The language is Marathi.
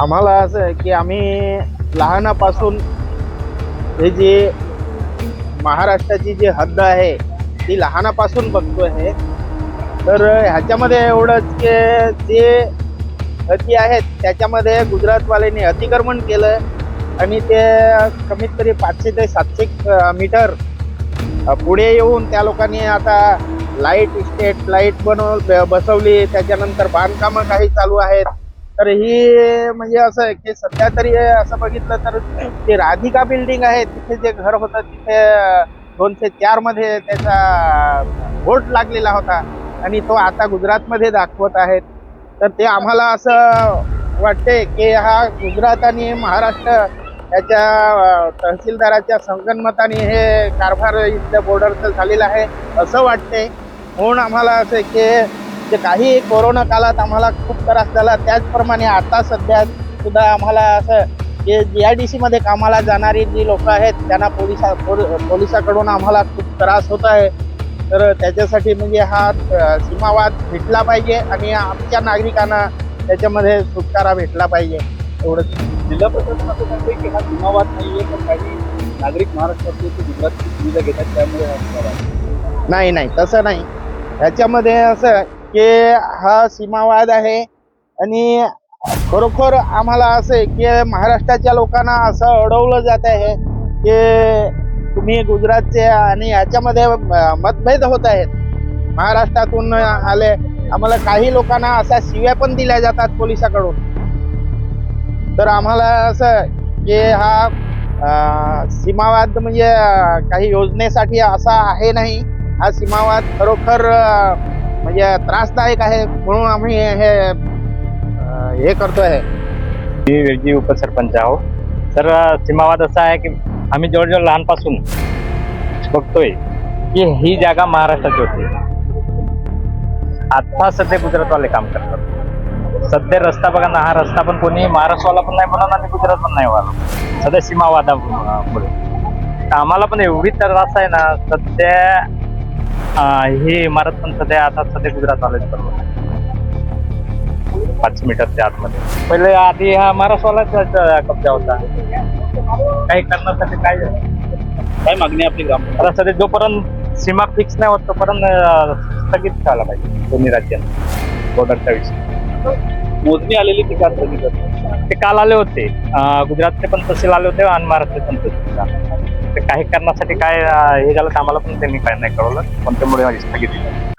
आम्हाला असं आहे की आम्ही लहानापासून हे जे महाराष्ट्राची जी हद्द आहे ती लहानापासून बघतो आहे तर ह्याच्यामध्ये एवढंच की जे हद्दी आहेत त्याच्यामध्ये गुजरातवाल्यांनी अतिक्रमण केलं आणि ते कमीत तरी पाचशे ते सातशे मीटर पुढे येऊन त्या लोकांनी आता लाइट इस्टेट लाइट बनव ब- बसवली. त्याच्यानंतर बांधकामं काही चालू आहेत. तर ही म्हणजे असं आहे की सध्या तरी असं बघितलं तर ते राधिका बिल्डिंग आहे तिथे जे घर होतं तिथे दोनशे चारमध्ये त्याचा बोट लागलेला होता. आणि तो आता गुजरातमध्ये दाखवत आहेत. तर ते आम्हाला असं वाटते की हा गुजरात आणि महाराष्ट्र याच्या तहसीलदाराच्या संगनमताने हे कारभार इथल्या बॉर्डरचं झालेलं आहे असं वाटते. म्हणून आम्हाला असं आहे की जे काही कोरोना काळात आम्हाला खूप त्रास झाला त्याचप्रमाणे आता सध्या सुद्धा आम्हाला असं की जी आय डी सीमध्ये कामाला जाणारी जी लोक आहेत त्यांना पोलिसा पोल- पोलिसाकडून आम्हाला खूप त्रास होत आहे. तर त्याच्यासाठी म्हणजे हा सीमावाद भेटला पाहिजे आणि आमच्या नागरिकांना त्याच्यामध्ये सुटकारा भेटला पाहिजे. एवढंच. जिल्हा प्रशासन असं म्हणते की हा सीमावाद नाहीये पण काही नागरिक महाराष्ट्रातले ते गुजरातची सुविधा घेतात त्यामुळे हा आहे. नाही नाही तसं नाही. ह्याच्यामध्ये असं की हा सीमावाद आहे. आणि खरोखर आम्हाला असं आहे की महाराष्ट्राच्या लोकांना असं अडवलं जात आहे की तुम्ही गुजरातचे आणि ह्याच्यामध्ये मतभेद होत आहेत. महाराष्ट्रातून आले आम्हाला काही लोकांना अशा शिव्या पण दिल्या जातात पोलिसाकडून. तर आम्हाला असं की हा सीमावाद म्हणजे काही योजनेसाठी असा आहे नाही. हा सीमावाद खरोखर म्हणजे त्रासदायक आहे म्हणून आम्ही हे हे हे करतोय. मी वेळजी उपसरपंच आहो. तर सीमावाद असा आहे की आम्ही जवळजवळ लहानपासून बघतोय की ही जागा महाराष्ट्राची होती. आता सध्या गुजरातवाले काम करतात. सध्या रस्ता बघा ना हा रस्ता पण कोणी महाराष्ट्रवाला पण नाही बनवला आणि गुजरात पण नाही वाला. सध्या सीमावादामुळे. तर आम्हाला पण एवढी त्रास आहे ना सध्या ही इमारत पण सध्या आता सध्या गुजरातवालेच बनवत पाचशे मीटरच्या आतमध्ये. पहिले आधी हा महाराष्ट्रवाला कब्जा होता. काही करण्यासाठी काय काय मागणी आपली ग्राम आता सध्या जोपर्यंत सीमा फिक्स नाही होत तोपर्यंत स्थगित ठेवायला पाहिजे दोन्ही राज्यांना बॉर्डरच्या विषयी. मोजणी आलेली ती का ते काल आले होते. गुजरातचे पण तहसील आले होते आणि महाराष्ट्राचे पण तहसील ते काही करण्यासाठी काय हे झालं आम्हाला पण त्यांनी काय नाही कळवलं पण त्यामुळे स्थगित दिलं.